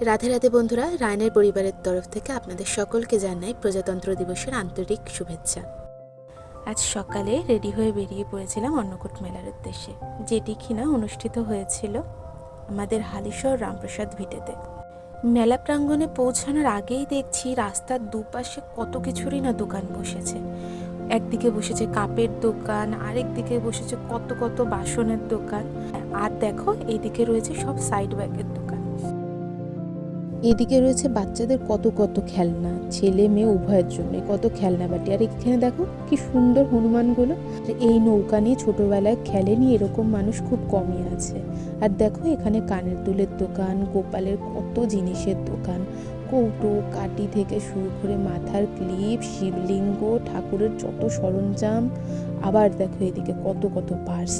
রাধে রাধে বন্ধুরা, রায়নের পরিবারের তরফ থেকে আপনাদের সকলকে জানাই প্রজাতন্ত্র দিবসের আন্তরিক শুভেচ্ছা। আজ সকালে রেডি হয়ে বেরিয়ে পড়েছিলাম অন্নকূট মেলার উদ্দেশ্যে, যেটি কিনা অনুষ্ঠিত হয়েছিল আমাদের হালিশহর রামপ্রসাদ ভিটেতে। মেলা প্রাঙ্গণে পৌঁছানোর আগেই দেখছি রাস্তার দুপাশে কত কিছুরই না দোকান বসেছে। একদিকে বসেছে কাপের দোকান আরেক দিকে বসেছে কত কত বাসনের দোকান। আর দেখো, এইদিকে রয়েছে সব সাইড ব্যাগের দোকান। এদিকে রয়েছে বাচ্চাদের কত কত খেলনা, ছেলে মেয়ে উভয়ের জন্য কত খেলনা বাটি। আর এখানে দেখো কি সুন্দর হনুমানগুলো। এই নৌকা নিয়ে ছোটবেলায় খেলেনি এরকম মানুষ খুব কমই আছে। আর দেখো এখানে কানের দুলের দোকান, গোপালের কত জিনিসের দোকান। কৌটো কাটি থেকে শুরু করে মাথার ক্লিপ, শিবলিঙ্গ, ঠাকুরের যত সরঞ্জাম। আবার দেখো এদিকে কত কত পার্স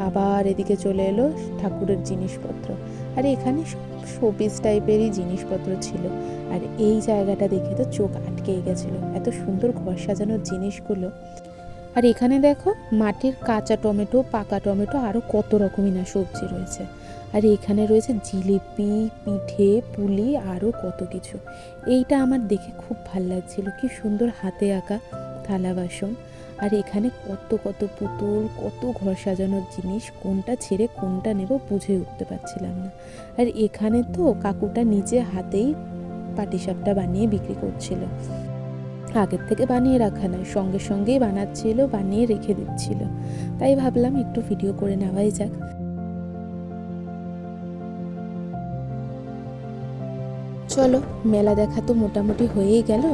আবার এদিকে চলে এলো ঠাকুরের জিনিসপত্র। আর এখানে শোপিস টাইপেরই জিনিসপত্র ছিল। আর এই জায়গাটা দেখে তো চোখ আটকেই গেছিল। এত সুন্দর ঘর সাজানোর জিনিসগুলো। আর এখানে দেখো মাটির কাঁচা টমেটো, পাকা টমেটো আরও কত রকমই না সবজি রয়েছে। আর এখানে রয়েছে জিলিপি, পিঠে, পুলি আরও কত কিছু। এইটা আমার দেখে খুব ভালো লাগছিল। কি সুন্দর হাতে আঁকা থালা বাসন। আর এখানে কত কত পুতুল কত ঘর সাজানোর জিনিস কোনটা ছেড়ে কোনটা নেব বুঝে উঠতে পারছিলাম না। আর এখানে তো কাকুটা নিজে হাতেই পাটিসাপটা বানিয়ে বিক্রি করছিল। আগের থেকে বানিয়ে রাখা নয় সঙ্গে সঙ্গেই বানাচ্ছিল বানিয়ে রেখে দিচ্ছিল। তাই ভাবলাম একটু ভিডিও করে নেওয়াই যাক। চলো, মেলা দেখা তো মোটামুটি হয়েই গেল।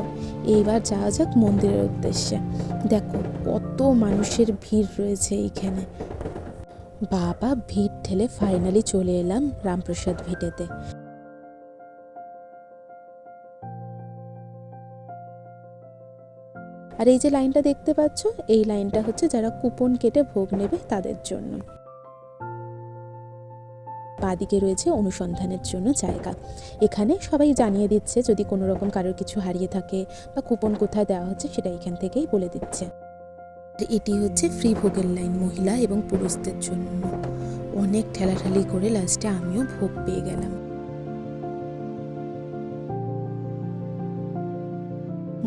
এইবার যাওয়া যাক মন্দিরের উদ্দেশ্যে। দেখো, কত মানুষের ভিড় রয়েছে এইখানে। বাবা, ভিড় ঠেলে ফাইনালি চলে এলাম রামপ্রসাদ ভিটেতে। আর এই যে লাইনটা দেখতে পাচ্ছ, এই লাইনটা হচ্ছে যারা কুপন কেটে ভোগ নেবে তাদের জন্য। বাদিকে রয়েছে অনুসন্ধানের জন্য জায়গা। এখানে সবাই জানিয়ে দিচ্ছে যদি কোনো রকম কারোর কিছু হারিয়ে থাকে বা কুপন কোথায় দেওয়া হচ্ছে সেটা এখান থেকেই বলে দিচ্ছে। এটি হচ্ছে ফ্রি ভোগের লাইন মহিলা এবং পুরুষদের জন্য। অনেক ঠেলাঠালি করে লাস্টে আমিও ভোগ পেয়ে গেলাম।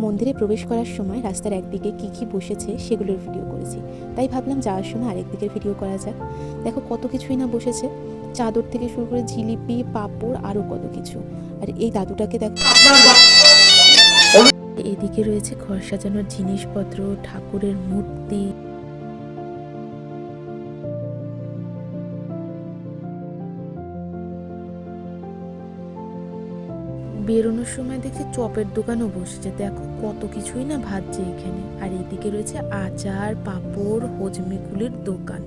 মন্দিরে প্রবেশ করার সময় রাস্তার একদিকে কি কি বসেছে সেগুলোর ভিডিও করেছি। তাই ভাবলাম যাওয়ার সময় আরেক দিকের ভিডিও করা যাক। দেখো কত কিছুই না বসেছে। চাদর থেকে শুরু করে জিলিপি, পাঁপড় আরও কত কিছু। আর এই দাদুটাকে দেখো এদিকে রয়েছে ঘর সাজানোর জিনিসপত্র, ঠাকুরের মূর্তি। বেরোনোর সময় দেখছি চপের দোকানও বসেছে। দেখো কত কিছুই না ভাজছে এখানে। আর এদিকে রয়েছে আচার, পাঁপড় হজমিগুলির দোকান।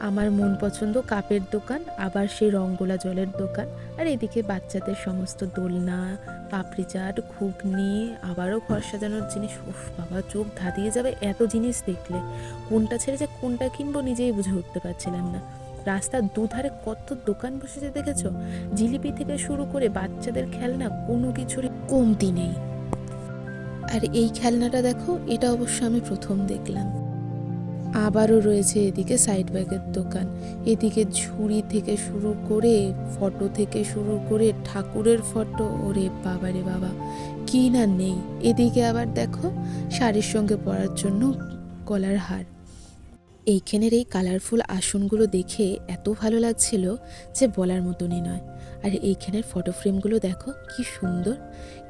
আমার মন পছন্দ কাপের দোকান, আবার সেই রঙ্গোলা জলের দোকান, আর এদিকে বাচ্চাদের সমস্ত দোলনা, পাপড়ি চাট, ঘুগনি, আবারও ঘর সাজানোর জিনিস। উফ বাবা, চোখ ধাঁধিয়ে যাবে এত জিনিস দেখলে। কোনটা ছেড়ে যে কোনটা কিনবো নিজেই বুঝে উঠতে পারছিলাম না। রাস্তার দুধারে কত দোকান বসেছে দেখেছ? জিলিপি থেকে শুরু করে বাচ্চাদের খেলনা, কোনো কিছুরই কমতি নেই। আর এই খেলনাটা দেখো, এটা অবশ্য আমি প্রথম দেখলাম। আবারও রয়েছে এদিকে সাইড ব্যাগের দোকান। এদিকে ঝুড়ি থেকে শুরু করে ফটো থেকে শুরু করে ঠাকুরের ফটো ওরে বাবা রে বাবা, কি না নেই। এদিকে আবার দেখো শাড়ির সঙ্গে পরার জন্য গলার হার। এইখানের এই কালারফুল আসনগুলো দেখে এত ভালো লাগছিল যে বলার মতনই নয়। আর এইখানের ফটো ফ্রেমগুলো দেখো, কি সুন্দর।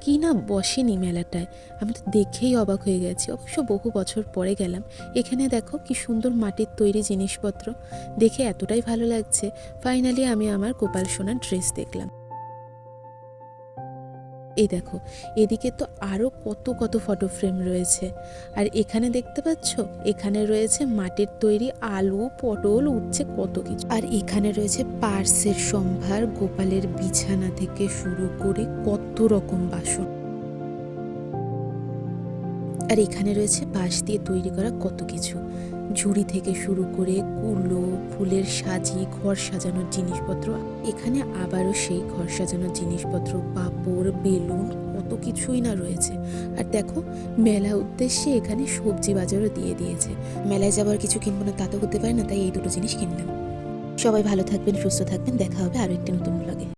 কি না বসেনি মেলাটায়। আমি তো দেখেই অবাক হয়ে গেছি। অবশ্য বহু বছর পরে গেলাম। এখানে দেখো কি সুন্দর মাটির তৈরি জিনিসপত্র। দেখে এতটাই ভালো লাগছে। ফাইনালি আমি আমার গোপাল সোনার ড্রেস দেখলাম। এই দেখো, এদিকে তো আরও কত কত ফটো ফ্রেম রয়েছে। আর এখানে দেখতে পাচ্ছ? এখানে রয়েছে মাটির তৈরি আলু, পটল, উচ্ছে, কত কিছু। আর এখানে রয়েছে পার্সের সম্ভার, গোপালের বিছানা থেকে শুরু করে কত রকম বাসন। আর এখানে রয়েছে বাঁশ দিয়ে তৈরি করা কত কিছু। ঝুড়ি থেকে শুরু করে কুলো, ফুলের সাজি, ঘর সাজানোর জিনিসপত্র, এখানে আবারও সেই ঘর সাজানোর জিনিসপত্র, পাপড়, বেলুন, কত কিছুই না রয়েছে। আর দেখো, মেলা উদ্দেশ্যে এখানে সবজি বাজারও দিয়ে দিয়েছে। মেলায় যাবার কিছু কিনবো না তা তো হতে পারে না, তাই এই দুটো জিনিস কিনলাম। সবাই ভালো থাকবেন, সুস্থ থাকবেন, দেখা হবে আরও একটি নতুন ব্লগে